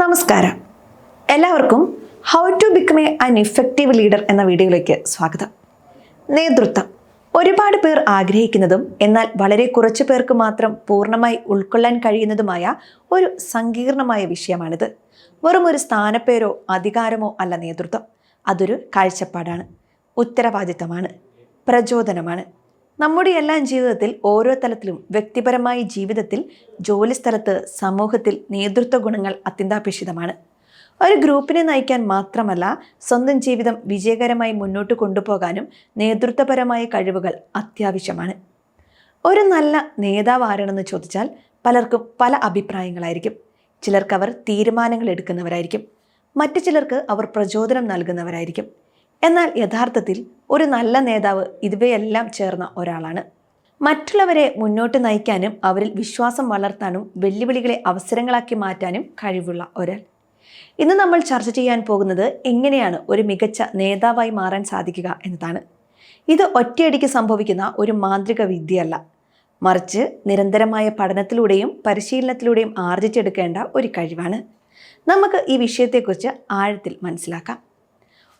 നമസ്കാരം. എല്ലാവർക്കും how to become a an effective leader എന്ന വീഡിയോയിലേക്ക് സ്വാഗതം. നേതൃത്വം. ഒരുപാട് പേർ ആഗ്രഹിക്കുന്നതും എന്നാൽ വളരെ കുറച്ച് പേർക്ക് മാത്രം പൂർണമായി ഉൾക്കൊള്ളാൻ കഴിയുന്നതുമായ ഒരു സങ്കീർണമായ വിഷയമാണിത്. വെറും ഒരു സ്ഥാനപ്പേരോ അധികാരമോ അല്ല നേതൃത്വം. അതൊരു കാഴ്ചപ്പാടാണ്. ഉത്തരവാദിത്തമാണ്. പ്രചോദനമാണ്. നമ്മുടെ എല്ലാം ജീവിതത്തിൽ ഓരോ തലത്തിലും വ്യക്തിപരമായ ജീവിതത്തിൽ ജോലിസ്ഥലത്ത് സമൂഹത്തിൽ നേതൃത്വ ഗുണങ്ങൾ അത്യന്താപേക്ഷിതമാണ്. ഒരു ഗ്രൂപ്പിനെ നയിക്കാൻ മാത്രമല്ല സ്വന്തം ജീവിതം വിജയകരമായി മുന്നോട്ട് കൊണ്ടുപോകാനും നേതൃത്വപരമായ കഴിവുകൾ അത്യാവശ്യമാണ്. ഒരു നല്ല നേതാവ് ആരാണെന്ന് ചോദിച്ചാൽ പലർക്കും പല അഭിപ്രായങ്ങളായിരിക്കും. ചിലർക്ക് അവർ തീരുമാനങ്ങൾ എടുക്കുന്നവരായിരിക്കും. മറ്റു ചിലർക്ക് അവർ പ്രചോദനം നൽകുന്നവരായിരിക്കും. എന്നാൽ യഥാർത്ഥത്തിൽ ഒരു നല്ല നേതാവ് ഇവയെല്ലാം ചേർന്ന ഒരാളാണ്. മറ്റുള്ളവരെ മുന്നോട്ട് നയിക്കാനും അവരിൽ വിശ്വാസം വളർത്താനും വെല്ലുവിളികളെ അവസരങ്ങളാക്കി മാറ്റാനും കഴിവുള്ള ഒരാൾ. ഇന്ന് നമ്മൾ ചർച്ച ചെയ്യാൻ പോകുന്നത് എങ്ങനെയാണ് ഒരു മികച്ച നേതാവായി മാറാൻ സാധിക്കുക എന്നതാണ്. ഇത് ഒറ്റയടിക്ക് സംഭവിക്കുന്ന ഒരു മാന്ത്രിക വിദ്യയല്ല. മറിച്ച് നിരന്തരമായ പഠനത്തിലൂടെയും പരിശീലനത്തിലൂടെയും ആർജിച്ചെടുക്കേണ്ട ഒരു കഴിവാണ്. നമുക്ക് ഈ വിഷയത്തെക്കുറിച്ച് ആഴത്തിൽ മനസ്സിലാക്കാം.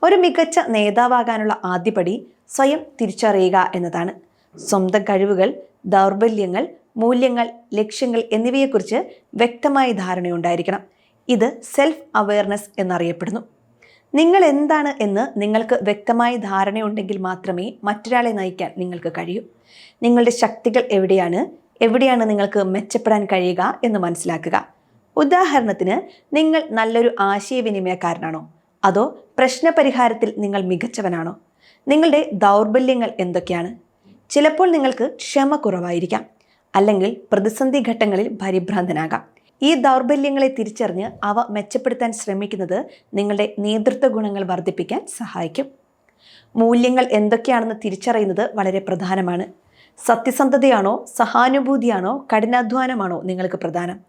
ഒരു മികച്ച നേതാവാകാനുള്ള ആദ്യപടി സ്വയം തിരിച്ചറിയുക എന്നതാണ്. സ്വന്തം കഴിവുകൾ ദൗർബല്യങ്ങൾ മൂല്യങ്ങൾ ലക്ഷ്യങ്ങൾ എന്നിവയെക്കുറിച്ച് വ്യക്തമായ ധാരണയുണ്ടായിരിക്കണം. ഇത് സെൽഫ് അവെയർനെസ് എന്നറിയപ്പെടുന്നു. നിങ്ങൾ എന്താണ് എന്ന് നിങ്ങൾക്ക് വ്യക്തമായ ധാരണയുണ്ടെങ്കിൽ മാത്രമേ മറ്റൊരാളെ നയിക്കാൻ നിങ്ങൾക്ക് കഴിയൂ. നിങ്ങളുടെ ശക്തികൾ എവിടെയാണ്? എവിടെയാണ് നിങ്ങൾക്ക് മെച്ചപ്പെടാൻ കഴിയുക എന്ന് മനസ്സിലാക്കുക. ഉദാഹരണത്തിന് നിങ്ങൾ നല്ലൊരു ആശയവിനിമയക്കാരനാണോ? അതോ പ്രശ്നപരിഹാരത്തിൽ നിങ്ങൾ മികച്ചവനാണോ? നിങ്ങളുടെ ദൗർബല്യങ്ങൾ എന്തൊക്കെയാണ്? ചിലപ്പോൾ നിങ്ങൾക്ക് ക്ഷമ കുറവായിരിക്കാം അല്ലെങ്കിൽ പ്രതിസന്ധി ഘട്ടങ്ങളിൽ പരിഭ്രാന്തനാകാം. ഈ ദൗർബല്യങ്ങളെ തിരിച്ചറിഞ്ഞ് അവ മെച്ചപ്പെടുത്താൻ ശ്രമിക്കുന്നത് നിങ്ങളുടെ നേതൃത്വ ഗുണങ്ങൾ വർദ്ധിപ്പിക്കാൻ സഹായിക്കും. മൂല്യങ്ങൾ എന്തൊക്കെയാണെന്ന് തിരിച്ചറിയുന്നത് വളരെ പ്രധാനമാണ്. സത്യസന്ധതയാണോ സഹാനുഭൂതിയാണോ കഠിനാധ്വാനമാണോ നിങ്ങൾക്ക് പ്രധാനം?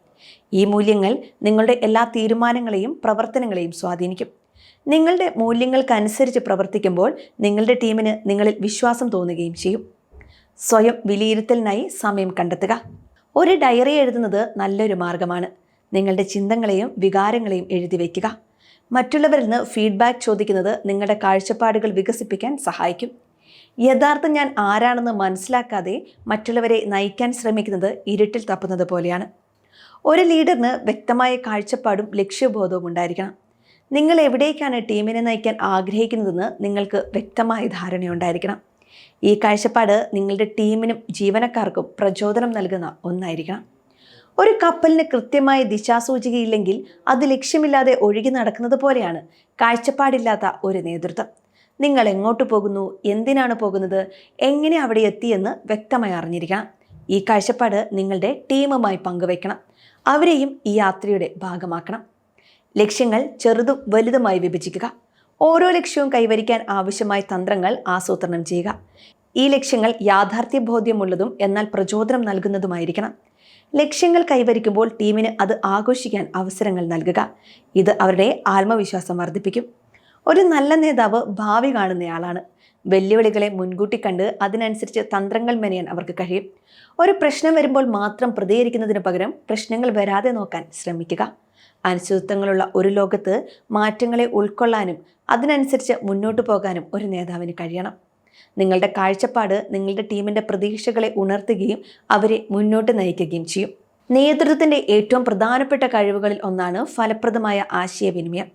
ഈ മൂല്യങ്ങൾ നിങ്ങളുടെ എല്ലാ തീരുമാനങ്ങളെയും പ്രവർത്തനങ്ങളെയും സ്വാധീനിക്കും. നിങ്ങളുടെ മൂല്യങ്ങൾക്കനുസരിച്ച് പ്രവർത്തിക്കുമ്പോൾ നിങ്ങളുടെ ടീമിന് നിങ്ങളിൽ വിശ്വാസം തോന്നുകയും ചെയ്യും. സ്വയം വിലയിരുത്തലിനായി സമയം കണ്ടെത്തുക. ഒരു ഡയറി എഴുതുന്നത് നല്ലൊരു മാർഗമാണ്. നിങ്ങളുടെ ചിന്തകളെയും വികാരങ്ങളെയും എഴുതി വയ്ക്കുക. മറ്റുള്ളവരിൽ നിന്ന് ഫീഡ്ബാക്ക് ചോദിക്കുന്നത് നിങ്ങളുടെ കാഴ്ചപ്പാടുകൾ വികസിപ്പിക്കാൻ സഹായിക്കും. യഥാർത്ഥം ഞാൻ ആരാണെന്ന് മനസ്സിലാക്കാതെ മറ്റുള്ളവരെ നയിക്കാൻ ശ്രമിക്കുന്നത് ഇരുട്ടിൽ തപ്പുന്നത് പോലെയാണ്. ഒരു ലീഡറിന് വ്യക്തമായ കാഴ്ചപ്പാടും ലക്ഷ്യബോധവും ഉണ്ടായിരിക്കണം. നിങ്ങൾ എവിടേക്കാണ് ടീമിനെ നയിക്കാൻ ആഗ്രഹിക്കുന്നതെന്ന് നിങ്ങൾക്ക് വ്യക്തമായ ധാരണയുണ്ടായിരിക്കണം. ഈ കാഴ്ചപ്പാട് നിങ്ങളുടെ ടീമിനും ജീവനക്കാർക്കും പ്രചോദനം നൽകുന്ന ഒന്നായിരിക്കണം. ഒരു കപ്പലിന് കൃത്യമായ ദിശാസൂചികയില്ലെങ്കിൽ അത് ലക്ഷ്യമില്ലാതെ ഒഴുകി നടക്കുന്നത് പോലെയാണ് കാഴ്ചപ്പാടില്ലാത്ത ഒരു നേതൃത്വം. നിങ്ങൾ എങ്ങോട്ട് പോകുന്നു? എന്തിനാണ് പോകുന്നത്? എങ്ങനെ അവിടെ എത്തിയെന്ന് വ്യക്തമായി അറിഞ്ഞിരിക്കണം. ഈ കാഴ്ചപ്പാട് നിങ്ങളുടെ ടീമുമായി പങ്കുവയ്ക്കണം. അവരെയും ഈ യാത്രയുടെ ഭാഗമാക്കണം. ലക്ഷ്യങ്ങൾ ചെറുതും വലുതുമായി വിഭജിക്കുക. ഓരോ ലക്ഷ്യവും കൈവരിക്കാൻ ആവശ്യമായ തന്ത്രങ്ങൾ ആസൂത്രണം ചെയ്യുക. ഈ ലക്ഷ്യങ്ങൾ യാഥാർത്ഥ്യബോധ്യമുള്ളതും എന്നാൽ പ്രചോദനം നൽകുന്നതുമായിരിക്കണം. ലക്ഷ്യങ്ങൾ കൈവരിക്കുമ്പോൾ ടീമിന് അത് ആഘോഷിക്കാൻ അവസരങ്ങൾ നൽകുക. ഇത് അവരുടെ ആത്മവിശ്വാസം വർദ്ധിപ്പിക്കും. ഒരു നല്ല നേതാവ് ഭാവി കാണുന്നയാളാണ്. വെല്ലുവിളികളെ മുൻകൂട്ടി കണ്ട് അതിനനുസരിച്ച് തന്ത്രങ്ങൾ മെനയാൻ അവർക്ക് കഴിയും. ഒരു പ്രശ്നം വരുമ്പോൾ മാത്രം പ്രതികരിക്കുന്നതിന് പകരം പ്രശ്നങ്ങൾ വരാതെ നോക്കാൻ ശ്രമിക്കുക. അനിശ്ചിതത്വങ്ങളുള്ള ഒരു ലോകത്ത് മാറ്റങ്ങളെ ഉൾക്കൊള്ളാനും അതിനനുസരിച്ച് മുന്നോട്ട് പോകാനും ഒരു നേതാവിന് കഴിയണം. നിങ്ങളുടെ കാഴ്ചപ്പാട് നിങ്ങളുടെ ടീമിന്റെ പ്രതീക്ഷകളെ ഉണർത്തുകയും അവരെ മുന്നോട്ട് നയിക്കുകയും ചെയ്യും. നേതൃത്വത്തിന്റെ ഏറ്റവും പ്രധാനപ്പെട്ട കഴിവുകളിൽ ഒന്നാണ് ഫലപ്രദമായ ആശയവിനിമയം.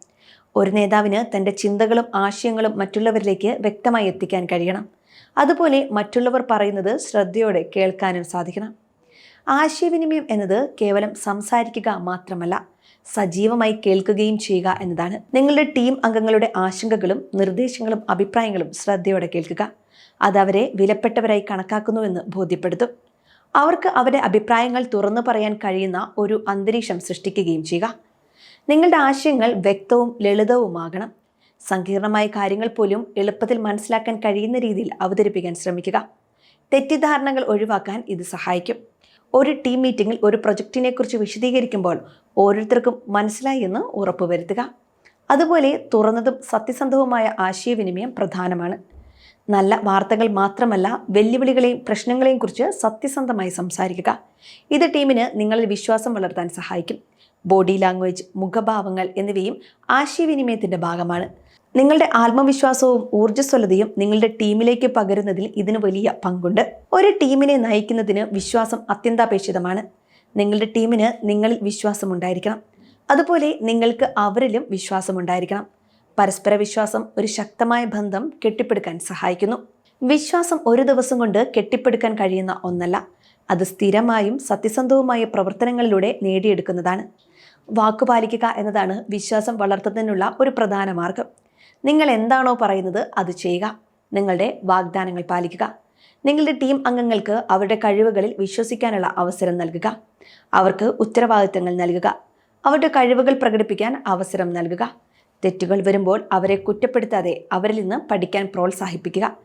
ഒരു നേതാവിന് തന്റെ ചിന്തകളും ആശയങ്ങളും മറ്റുള്ളവരിലേക്ക് വ്യക്തമായി എത്തിക്കാൻ കഴിയണം. അതുപോലെ മറ്റുള്ളവർ പറയുന്നത് ശ്രദ്ധയോടെ കേൾക്കാനും സാധിക്കണം. ആശയവിനിമയം എന്നത് കേവലം സംസാരിക്കുക മാത്രമല്ല സജീവമായി കേൾക്കുകയും ചെയ്യുക എന്നതാണ്. നിങ്ങളുടെ ടീം അംഗങ്ങളുടെ ആശങ്കകളും നിർദ്ദേശങ്ങളും അഭിപ്രായങ്ങളും ശ്രദ്ധയോടെ കേൾക്കുക. അത് അവരെ വിലപ്പെട്ടവരായി കണക്കാക്കുന്നുവെന്ന് ബോധ്യപ്പെടുത്തും. അവർക്ക് അവരുടെ അഭിപ്രായങ്ങൾ തുറന്നു പറയാൻ കഴിയുന്ന ഒരു അന്തരീക്ഷം സൃഷ്ടിക്കുകയും ചെയ്യുക. നിങ്ങളുടെ ആശയങ്ങൾ വ്യക്തവും ലളിതവുമാകണം. സങ്കീർണമായ കാര്യങ്ങൾ പോലും എളുപ്പത്തിൽ മനസ്സിലാക്കാൻ കഴിയുന്ന രീതിയിൽ അവതരിപ്പിക്കാൻ ശ്രമിക്കുക. തെറ്റിദ്ധാരണകൾ ഒഴിവാക്കാൻ ഇത് സഹായിക്കും. ഒരു ടീം മീറ്റിംഗിൽ ഒരു പ്രൊജക്റ്റിനെ കുറിച്ച് വിശദീകരിക്കുമ്പോൾ ഓരോരുത്തർക്കും മനസ്സിലായി എന്ന് ഉറപ്പുവരുത്തുക അതുപോലെ തുറന്നതും സത്യസന്ധവുമായ ആശയവിനിമയം പ്രധാനമാണ്. നല്ല വാർത്തകൾ മാത്രമല്ല വെല്ലുവിളികളെയും പ്രശ്നങ്ങളെയും കുറിച്ച് സത്യസന്ധമായി സംസാരിക്കുക. ഇത് ടീമിന് നിങ്ങളിൽ വിശ്വാസം വളർത്താൻ സഹായിക്കും. ബോഡി ലാംഗ്വേജ് മുഖഭാവങ്ങൾ എന്നിവയും ആശയവിനിമയത്തിന്റെ ഭാഗമാണ്. നിങ്ങളുടെ ആത്മവിശ്വാസവും ഊർജസ്വലതയും നിങ്ങളുടെ ടീമിലേക്ക് പകരുന്നതിൽ ഇതിന് വലിയ പങ്കുണ്ട്. ഒരു ടീമിനെ നയിക്കുന്നതിന് വിശ്വാസം അത്യന്താപേക്ഷിതമാണ്. നിങ്ങളുടെ ടീമിന് നിങ്ങളിൽ വിശ്വാസമുണ്ടായിരിക്കണം അതുപോലെ നിങ്ങൾക്ക് അവരിലും വിശ്വാസം ഉണ്ടായിരിക്കണം. പരസ്പര വിശ്വാസം ഒരു ശക്തമായ ബന്ധം കെട്ടിപ്പടുക്കാൻ സഹായിക്കുന്നു. വിശ്വാസം ഒരു ദിവസം കൊണ്ട് കെട്ടിപ്പടുക്കാൻ കഴിയുന്ന ഒന്നല്ല. അത് സ്ഥിരമായും സത്യസന്ധവുമായ പ്രവർത്തനങ്ങളിലൂടെ നേടിയെടുക്കുന്നതാണ്. വാക്കുപാലിക്കുക എന്നതാണ് വിശ്വാസം വളർത്തുന്നതിനുള്ള ഒരു പ്രധാന മാർഗം. നിങ്ങൾ എന്താണോ പറയുന്നത് അത് ചെയ്യുക. നിങ്ങളുടെ വാഗ്ദാനങ്ങൾ പാലിക്കുക. നിങ്ങളുടെ ടീം അംഗങ്ങൾക്ക് അവരുടെ കഴിവുകളിൽ വിശ്വസിക്കാനുള്ള അവസരം നൽകുക. അവർക്ക് ഉത്തരവാദിത്തങ്ങൾ നൽകുക. അവരുടെ കഴിവുകൾ പ്രകടിപ്പിക്കാൻ അവസരം നൽകുക. തെറ്റുകൾ വരുമ്പോൾ അവരെ കുറ്റപ്പെടുത്താതെ അവരിൽ നിന്ന് പഠിക്കാൻ പ്രോത്സാഹിപ്പിക്കുക.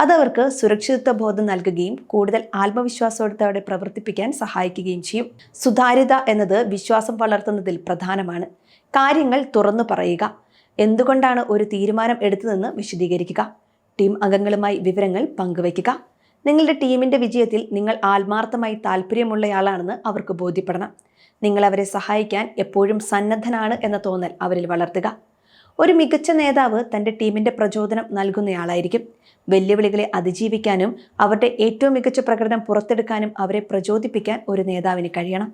അതവർക്ക് സുരക്ഷിതത്വ ബോധം നൽകുകയും കൂടുതൽ ആത്മവിശ്വാസത്തോടെ പ്രവർത്തിപ്പിക്കാൻ സഹായിക്കുകയും ചെയ്യും. സുതാര്യത എന്നത് വിശ്വാസം വളർത്തുന്നതിൽ പ്രധാനമാണ്. കാര്യങ്ങൾ തുറന്നു പറയുക. എന്തുകൊണ്ടാണ് ഒരു തീരുമാനം എടുത്തതെന്ന് വിശദീകരിക്കുക. ടീം അംഗങ്ങളുമായി വിവരങ്ങൾ പങ്കുവയ്ക്കുക. നിങ്ങളുടെ ടീമിന്റെ വിജയത്തിൽ നിങ്ങൾ ആത്മാർത്ഥമായി താല്പര്യമുള്ളയാളാണെന്ന് അവർക്ക് ബോധ്യപ്പെടണം. നിങ്ങൾ അവരെ സഹായിക്കാൻ എപ്പോഴും സന്നദ്ധനാണ് എന്ന തോന്നൽ അവരിൽ വളർത്തുക. ഒരു മികച്ച നേതാവ് തന്റെ ടീമിന്റെ പ്രചോദനം നൽകുന്നയാളായിരിക്കും. വെല്ലുവിളികളെ അതിജീവിക്കാനും അവരുടെ ഏറ്റവും മികച്ച പ്രകടനം പുറത്തെടുക്കാനും അവരെ പ്രചോദിപ്പിക്കാൻ ഒരു നേതാവിന് കഴിയണം.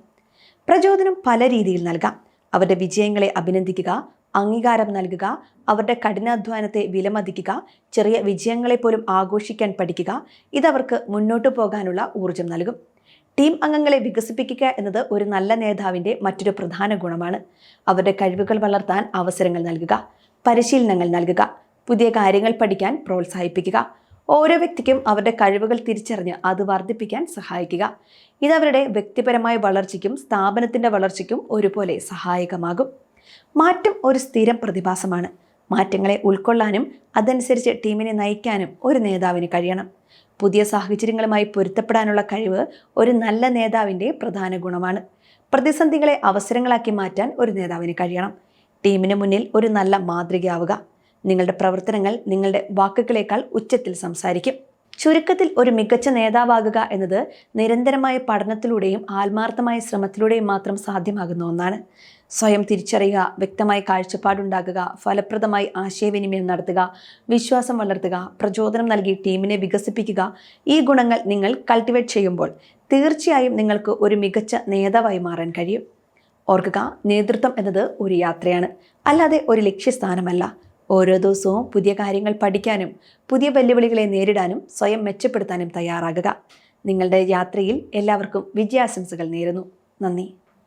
പ്രചോദനം പല രീതിയിൽ നൽകാം. അവരുടെ വിജയങ്ങളെ അഭിനന്ദിക്കുക അംഗീകാരം നൽകുക അവരുടെ കഠിനാധ്വാനത്തെ വിലമതിക്കുക ചെറിയ വിജയങ്ങളെപ്പോലും ആഘോഷിക്കാൻ പഠിക്കുക ഇതവർക്ക് മുന്നോട്ടു പോകാനുള്ള ഊർജം നൽകും. ടീം അംഗങ്ങളെ വികസിപ്പിക്കുക എന്നത് ഒരു നല്ല നേതാവിന്റെ മറ്റൊരു പ്രധാന ഗുണമാണ്. അവരുടെ കഴിവുകൾ വളർത്താൻ അവസരങ്ങൾ നൽകുക പരിശീലനങ്ങൾ നൽകുക പുതിയ കാര്യങ്ങൾ പഠിക്കാൻ പ്രോത്സാഹിപ്പിക്കുക. ഓരോ വ്യക്തിക്കും അവരുടെ കഴിവുകൾ തിരിച്ചറിഞ്ഞ് അത് വർദ്ധിപ്പിക്കാൻ സഹായിക്കുക. ഇത് അവരുടെ വ്യക്തിപരമായ വളർച്ചയ്ക്കും സ്ഥാപനത്തിന്റെ വളർച്ചയ്ക്കും ഒരുപോലെ സഹായകമാകും. മാറ്റം ഒരു സ്ഥിരം പ്രതിഭാസമാണ്. മാറ്റങ്ങളെ ഉൾക്കൊള്ളാനും അതനുസരിച്ച് ടീമിനെ നയിക്കാനും ഒരു നേതാവിന് കഴിയണം. പുതിയ സാഹചര്യങ്ങളുമായി പൊരുത്തപ്പെടാനുള്ള കഴിവ് ഒരു നല്ല നേതാവിന്റെ പ്രധാന ഗുണമാണ്. പ്രതിസന്ധികളെ അവസരങ്ങളാക്കി മാറ്റാൻ ഒരു നേതാവിന് കഴിയണം. ടീമിന് മുന്നിൽ ഒരു നല്ല മാതൃകയാവുക. നിങ്ങളുടെ പ്രവർത്തനങ്ങൾ നിങ്ങളുടെ വാക്കുകളേക്കാൾ ഉച്ചത്തിൽ സംസാരിക്കും. ചുരുക്കത്തിൽ ഒരു മികച്ച നേതാവാകുക എന്നത് നിരന്തരമായ പഠനത്തിലൂടെയും ആത്മാർത്ഥമായ ശ്രമത്തിലൂടെയും മാത്രം സാധ്യമാകുന്ന ഒന്നാണ്. സ്വയം തിരിച്ചറിയുക വ്യക്തമായ കാഴ്ചപ്പാടുണ്ടാക്കുക ഫലപ്രദമായി ആശയവിനിമയം നടത്തുക വിശ്വാസം വളർത്തുക പ്രചോദനം നൽകി ടീമിനെ വികസിപ്പിക്കുക ഈ ഗുണങ്ങൾ നിങ്ങൾ കൾട്ടിവേറ്റ് ചെയ്യുമ്പോൾ തീർച്ചയായും നിങ്ങൾക്ക് ഒരു മികച്ച നേതാവായി മാറാൻ കഴിയും. ഓർക്കുക നേതൃത്വം എന്നത് ഒരു യാത്രയാണ്. അല്ലാതെ ഒരു ലക്ഷ്യസ്ഥാനമല്ല. ഓരോ ദിവസവും പുതിയ കാര്യങ്ങൾ പഠിക്കാനും പുതിയ വെല്ലുവിളികളെ നേരിടാനും സ്വയം മെച്ചപ്പെടുത്താനും തയ്യാറാകുക. നിങ്ങളുടെ യാത്രയിൽ എല്ലാവർക്കും വിജയാശംസകൾ നേരുന്നു. നന്ദി.